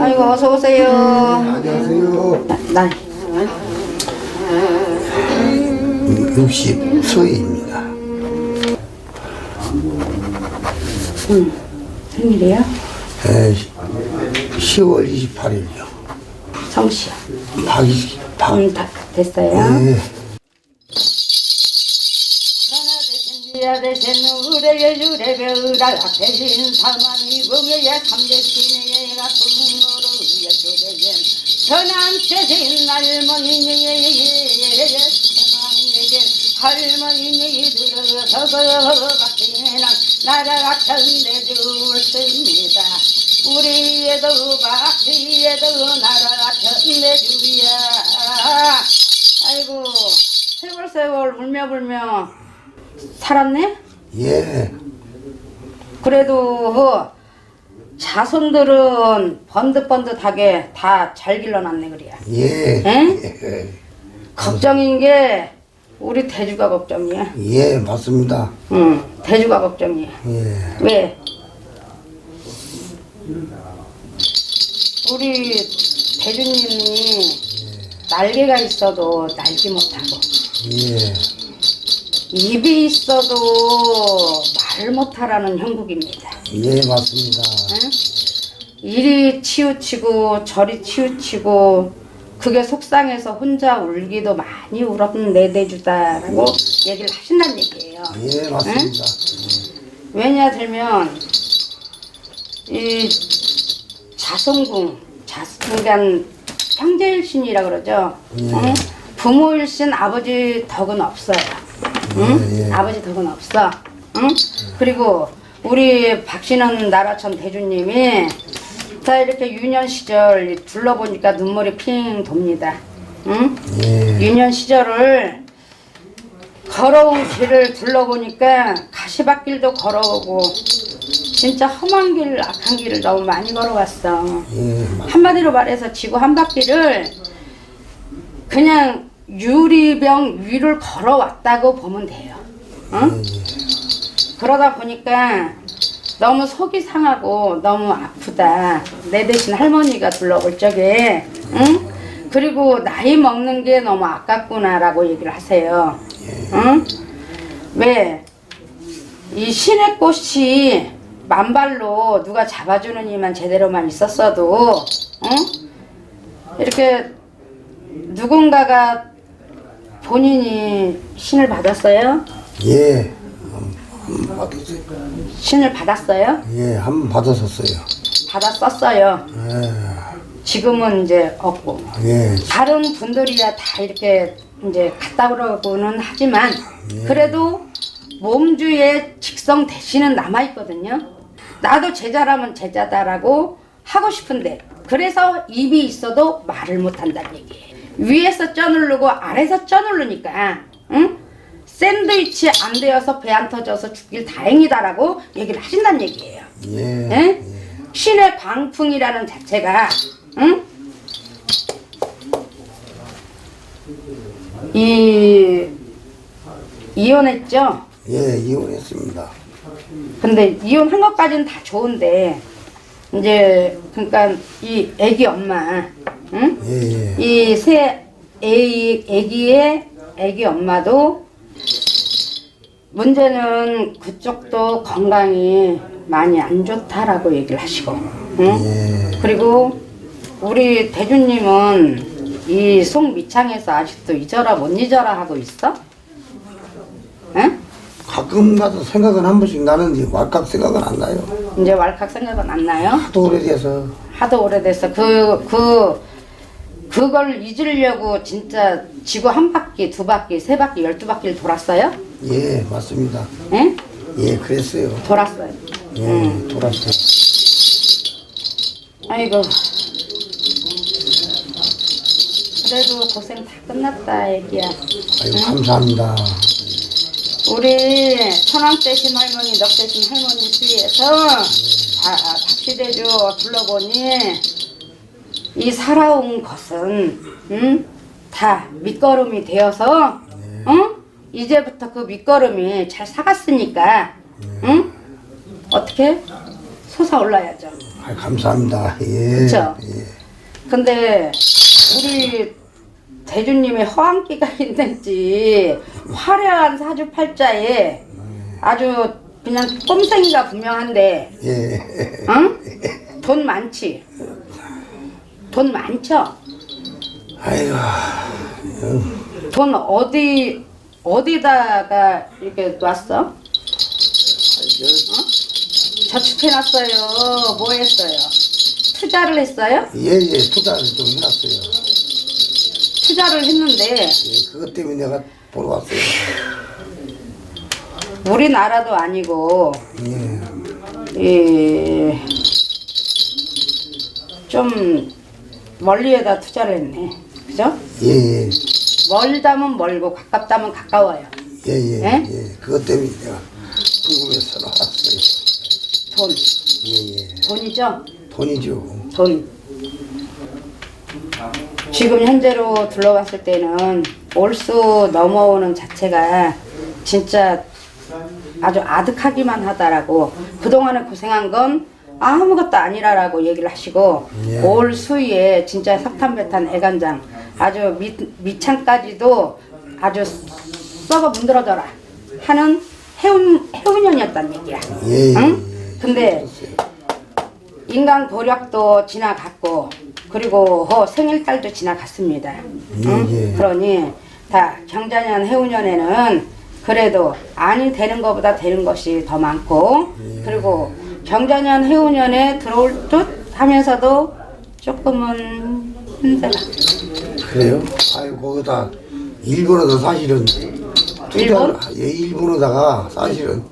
아이고 어서 오세요. 안녕하세요. 나60 서희입니다. 생일이에요? 에, 10월 28일이요. 성씨요. 박이 박. 음, 다 됐어요. 예. 야 대신 우레게 주레베으라 대신 사만 이 봉해야 삼대신의 가품으로 여주레겐 전한 대신 할머니에게 할머니에게 들어서서 박지난 나라 같은 데 줄습니다 우리에도 박지에도 나라 같은 데 주야 아이고 세월세월 울며 불며 살았네? 예. 그래도 그 자손들은 번듯번듯하게 다 잘 길러놨네 그래야 예. 응? 예. 걱정인 게 우리 대주가 걱정이야 예, 맞습니다. 응 대주가 걱정이야 예. 왜? 우리 대주님이 날개가 있어도 날지 못하고 예. 입이 있어도 말 못하라는 형국입니다. 예, 맞습니다. 응? 이리 치우치고 저리 치우치고 그게 속상해서 혼자 울기도 많이 울었던 내 대주다라고 얘기를 하신다는 얘기예요. 예, 맞습니다. 왜냐 들면 이 자손궁 자손간 형제일신이라 그러죠. 응? 부모일신 아버지 덕은 없어요. 응? 예, 예. 아버지 덕은 없어. 응? 그리고 우리 박신원 나라천 대주님이 자 이렇게 유년 시절 둘러보니까 눈물이 핑 돕니다. 응? 예. 유년 시절을 걸어온 길을 둘러보니까 가시밭길도 걸어오고 진짜 험한 길, 악한 길을 너무 많이 걸어왔어. 예, 맞- 한마디로 말해서 지구 한 바퀴를 그냥 유리병 위를 걸어왔다고 보면 돼요. 응? 그러다 보니까 너무 속이 상하고 너무 아프다. 내 대신 할머니가 둘러볼 적에, 응? 그리고 나이 먹는 게 너무 아깝구나라고 얘기를 하세요. 응? 왜? 이 신의 꽃이 만발로 누가 잡아주는 이만 제대로만 있었어도, 응? 이렇게 누군가가 본인이 신을 받았어요? 예. 신을 받았어요? 예, 한 번 받았었어요. 받았었어요. 예. 지금은 이제 없고. 예. 다른 분들이야 다 이렇게 이제 갔다 오라고는 하지만 그래도 몸주의 직성 대신은 남아 있거든요. 나도 제자라면 제자다라고 하고 싶은데 그래서 입이 있어도 말을 못한다는 얘기예요. 위에서 쪄 누르고 아래서 쪄 누르니까 응? 샌드위치 안 되어서 배 안 터져서 죽길 다행이다라고 얘기를 하신다는 얘기예요. 예. 예? 신의 광풍이라는 자체가 응? 이 이혼했죠. 예, 이혼했습니다. 근데 이혼한 것까지는 다 좋은데 이제 그러니까 이 애기 엄마, 응? 예, 예. 이새 애기의 애기 엄마도 문제는 그쪽도 건강이 많이 안 좋다라고 얘기를 하시고, 응? 예. 그리고 우리 대주님은 이 송미창에서 아직도 잊어라 못 잊어라 하고 있어? 응? 가끔 가서 생각은 한 번씩 나는데 왈칵 생각은 안 나요. 이제 왈칵 생각은 안 나요? 하도 오래돼서. 하도 오래됐어. 그, 그, 그걸 잊으려고 진짜 지구 한 바퀴, 두 바퀴, 세 바퀴, 열두 바퀴를 돌았어요? 예, 맞습니다. 예? 예, 그랬어요. 돌았어요. 예, 돌았어요. 아이고. 그래도 고생 다 끝났다, 애기야. 아유, 감사합니다. 우리 천왕대신 할머니, 넉대신 할머니 수위에서 아, 박시대주 둘러보니 이 살아온 것은 응? 다 밑거름이 되어서 응? 이제부터 그 밑거름이 잘 사갔으니까 응? 어떻게 솟아올라야죠. 아, 감사합니다. 예. 그쵸? 예. 근데 우리 대주님의 허황기가 있는지 화려한 사주팔자에 아주 그냥 꼼생이가 분명한데 예. 응? 돈 많지? 돈 많죠? 아이고. 돈 어디 어디다가 이렇게 놨어? 어? 저축해놨어요. 뭐 했어요? 투자를 했어요? 예, 예. 투자를 좀 해놨어요. 투자를 했는데 예, 그것 때문에 내가 보러 왔어요. 우리나라도 아니고 예. 이좀 멀리에다 투자를 했네. 그죠? 예, 예. 멀다면 멀고 가깝다면 가까워요. 예, 예. 예? 예. 그것 때문에 내가 궁금해서 나왔어요. 돈. 예, 예. 돈이죠? 돈이죠. 돈. 지금 현재로 둘러봤을 때는 올수 넘어오는 자체가 진짜 아주 아득하기만 하다라고 그동안에 고생한 건 아무것도 아니라라고 얘기를 하시고 예. 올 수위에 진짜 석탄배탄 애간장 아주 밑, 밑창까지도 아주 썩어 문드러져라 하는 해운, 해운년이었단 얘기야 예, 예. 응? 근데 인간 도력도 지나갔고 그리고 허 생일달도 지나갔습니다. 응? 예, 예. 그러니 다 경자년 해운년에는 그래도 아니 되는 것보다 되는 것이 더 많고 예. 그리고 경자년 해운년에 들어올 듯 하면서도 조금은 힘들어. 그래요? 아이고, 거기다 일본어도 사실은 투자, 일본? 예, 일본어다가 사실은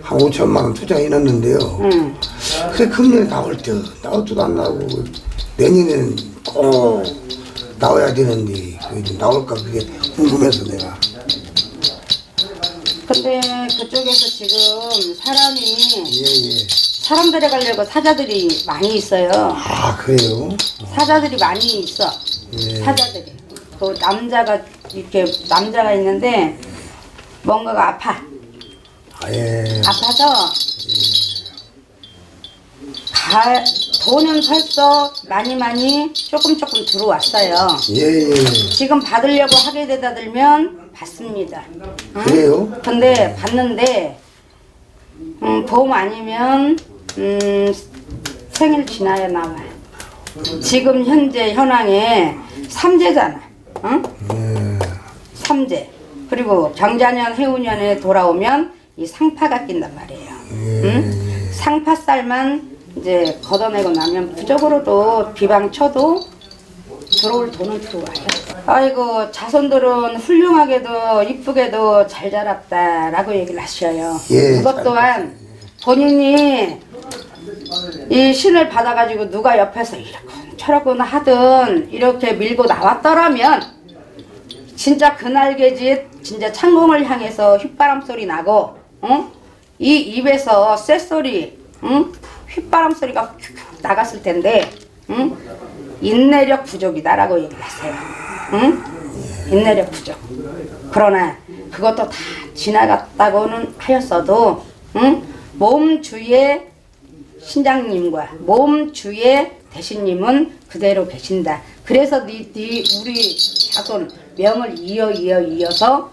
한 5천만 원 투자해 놨는데요. 응. 그래, 금년에 나올 때, 나올 때도 안 나오고, 내년에는 꼭 나와야 되는데, 그게 나올까 그게 궁금해서 내가. 근데 그쪽에서 지금 사람이 예, 예. 사람 데려가려고 사자들이 많이 있어요. 아, 그래요? 사자들이 많이 있어. 예. 사자들이. 그 남자가 이렇게 남자가 있는데 뭔가가 아파. 아, 예. 아파서 가, 돈은 벌써 많이 많이 조금 조금 들어왔어요. 예, 예. 지금 받으려고 하게 되다 들면 받습니다. 응? 그래요? 근데 받는데 음, 보험 아니면 음, 생일 지나야 나와요. 지금 현재 현황에 삼재잖아. 응? 예. 삼재. 그리고 경자년 해운년에 돌아오면 이 상파가 낀단 말이에요. 응? 상파살만 이제 걷어내고 나면 부적으로도 비방 쳐도 들어올 돈은 들어와요. 아이고 자손들은 훌륭하게도 이쁘게도 잘 자랐다라고 얘기를 하셔요. 예, 그것 잘 또한 본인이 이 신을 받아가지고 누가 옆에서 이렇게 저렇게 하든 이렇게 밀고 나왔더라면 진짜 그날개짓 진짜 창공을 향해서 휘바람 소리 나고 어? 이 입에서 쇳 소리 응? 휘바람 소리가 나갔을 텐데 응? 인내력 부족이다라고 얘기를 하세요 응? 인내력 부족 그러나 그것도 다 지나갔다고는 하였어도 응? 몸 주위에 신장님과 몸 주위에 대신님은 그대로 계신다. 그래서 니, 니 우리 자손 명을 이어 이어 이어서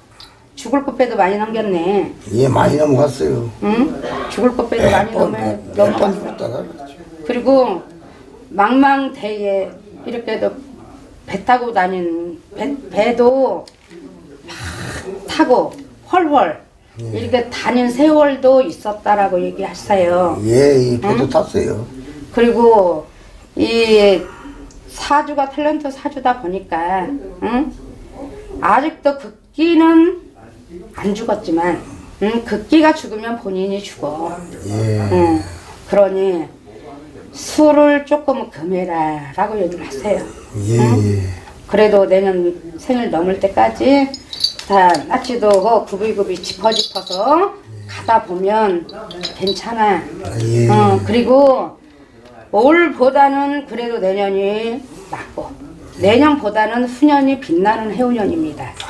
죽을 법에도 많이 넘겼네. 예, 많이 넘어갔어요. 응? 죽을 법에도 많이 넘어 그랬죠. 그리고 망망대해 이렇게도 배 타고 다닌 배, 배도 막 타고 헐헐 이렇게 다닌 세월도 있었다라고 얘기하세요. 예, 이 배도 탔어요. 그리고 이 사주가 탤런트 사주다 보니까 응? 아직도 극기는 안 죽었지만 응? 극기가 죽으면 본인이 죽어. 예. 응. 그러니 술을 조금 금해라 라고 얘기를 하세요. 예, 예. 그래도 내년 생일 넘을 때까지 다 나치도 구비구비 짚어짚어서 가다 보면 괜찮아. 예. 어, 그리고 올보다는 그래도 내년이 낫고 내년보다는 후년이 빛나는.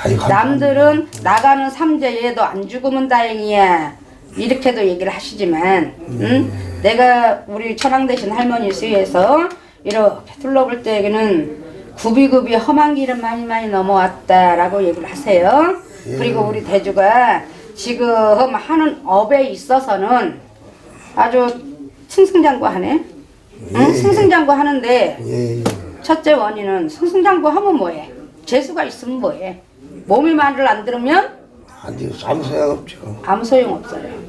아이, 감사합니다. 남들은 나가는 삼재에 너 안 죽으면 다행이야 이렇게도 얘기를 하시지만 응? 내가 우리 천황 대신 할머니 수에서 이렇게 둘러볼 때에는 굽이굽이 험한 길은 많이 많이 넘어왔다라고 얘기를 하세요. 그리고 우리 대주가 지금 하는 업에 있어서는 아주 승승장구하네. 응? 승승장구 하는데 예, 예. 첫째 원인은 승승장구 하면 뭐해? 재수가 있으면 뭐해? 몸이 말을 안 들으면 안 돼요. 아무 소용 없죠. 아무 소용 없어요.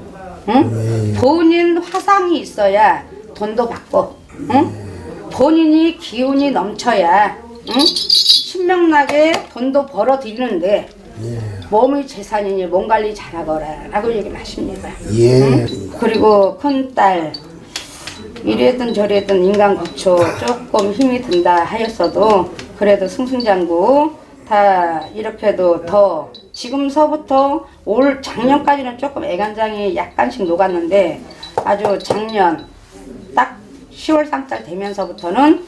응? 본인 화상이 있어야 돈도 받고, 응? 본인이 기운이 넘쳐야, 응? 신명나게 돈도 벌어 들이는데 몸이 재산이니 몸 관리 잘하거라 라고 얘기를 하십니다. 예. 그리고 큰딸 이랬든 저랬든 인간 구초 조금 힘이 든다 하였어도 그래도 승승장구 다 이렇게도 더 지금서부터 올 작년까지는 조금 애간장이 약간씩 녹았는데 아주 작년 딱 10월 상달 되면서부터는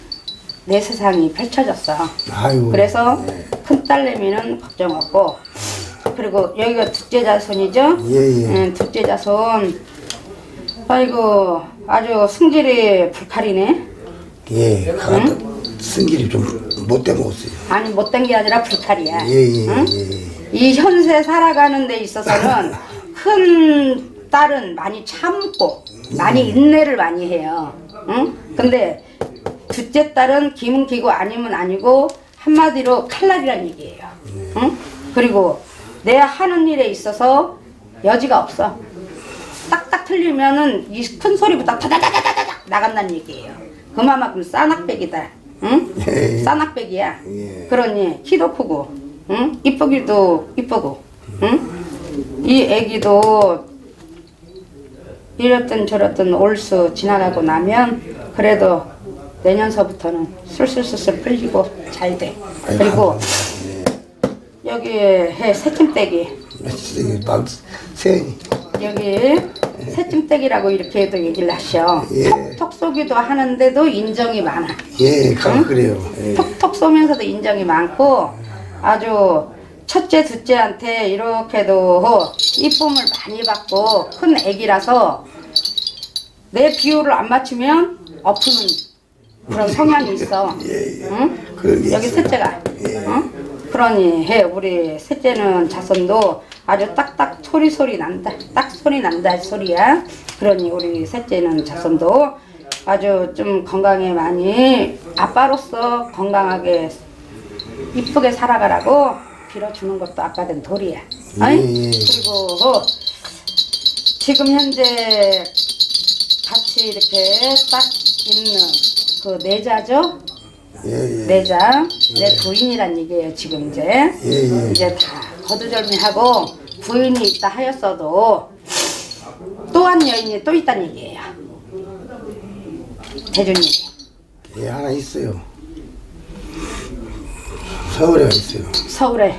내 세상이 펼쳐졌어. 아이고. 그래서 큰 딸내미는 걱정 없고 그리고 여기가 둘째 자손이죠? 예, 예. 응, 둘째 자손 아이고 아주 승질이 불칼이네 예. 가 승질이 좀 못돼 먹었어요. 아니 못된 게 아니라 불칼이야 예, 예, 응? 예. 이 현세 살아가는 데 있어서는 큰 딸은 많이 참고 많이 인내를 많이 해요. 응? 근데 둘째 딸은 기면 기고 아니면 아니고 한마디로 칼날이란 얘기예요. 응? 그리고 내 하는 일에 있어서 여지가 없어. 딱딱 틀리면은 이 큰 소리보다 다다다다다닥 나간다는 얘기예요. 그만큼 싸낙백이다. 응? 예. 싸낙백이야. 예. 그러니 키도 크고, 응? 이쁘기도 이쁘고, 응? 이 애기도 이랬든 저랬든 올수 지나가고 나면 그래도 내년서부터는 술술술술 풀리고 잘 돼. 아이고, 그리고 여기 해 새침대기 이게. 여기 새침대기라고 이렇게도 얘기를 하셔. 예. 톡톡 쏘기도 하는데도 인정이 많아. 예, 가 그래요. 예. 톡톡 쏘면서도 인정이 많고 아주 첫째 둘째한테 이렇게도 이쁨을 많이 받고 큰 애기라서 내 비율을 안 맞추면 엎으는 그런 성향이 있어. 응? 그런 게 여기 있어요. 셋째가. 예. 응? 그러니 해 우리 셋째는 자손도 아주 딱딱 소리 소리 난다. 딱 소리 난다 소리야. 그러니 우리 셋째는 자손도 아주 좀 건강에 많이 아빠로서 건강하게 이쁘게 살아가라고 빌어주는 것도 아까 된 도리야. 어이? 예, 예. 그리고 지금 현재 같이 이렇게 딱 있는 그 내자죠? 예, 예. 내자 내 부인이란 얘기예요 지금 이제 예, 예. 이제 다 거두절미하고 부인이 있다 하였어도 또한 여인이 또 있다는 얘기예요 대주님 예, 하나 있어요. 서울에 있어요. 서울에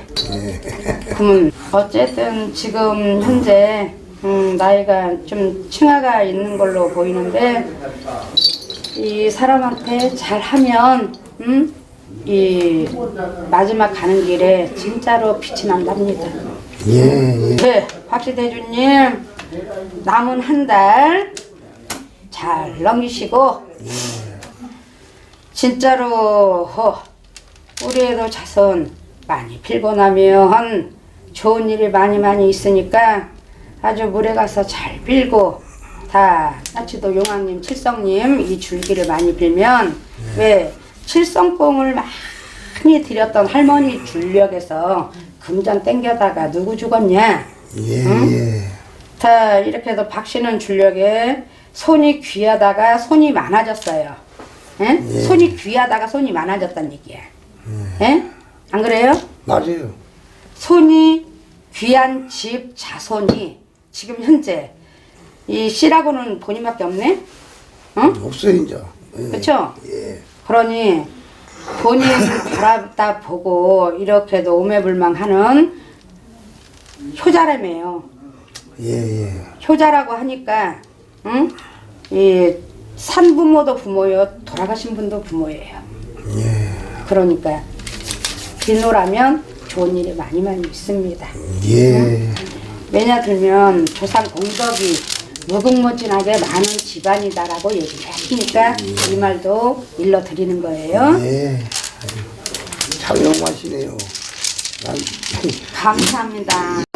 그러면 어쨌든 지금 현재 음, 나이가 좀 층하가 있는 걸로 보이는데 이 사람한테 잘하면 음, 이 마지막 가는 길에 진짜로 빛이 난답니다. 예, 예. 네, 박씨 대주님 남은 한 달 잘 넘기시고 진짜로 어, 우리 애도 자손 많이 필고 나면 좋은 일이 많이 많이 있으니까 아주 물에 가서 잘 빌고 다 나치도 용왕님 칠성님 이 줄기를 많이 빌면 왜 칠성뽕을 많이 드렸던 할머니 줄력에서 금전 땡겨다가 누구 죽었냐 예, 예. 자 이렇게 해도 박씨는 줄력에 손이 귀하다가 손이 많아졌어요. 예? 예. 손이 귀하다가 손이 많아졌다는 얘기야. 예? 안 그래요? 맞아요. 손이 귀한 집 자손이 지금 현재 이 씨라고는 본인밖에 없네. 응? 없어요, 이제. 예. 그렇죠? 예. 그러니 본인 바라다 보고 이렇게도 오매불망하는 효자라며요. 예, 예. 효자라고 하니까 응? 이 산 부모도 부모요, 돌아가신 분도 부모예요. 예. 그러니까 빈노라면 좋은 일이 많이 많이 있습니다. 예. 왜냐 들면 조상 공덕이 무궁무진하게 많은 집안이다라고 얘기를 했으니까 이 말도 일러 드리는 거예요. 예. 잘 용하시네요. 난 감사합니다.